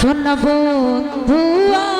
শোন বন্ধু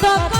stop.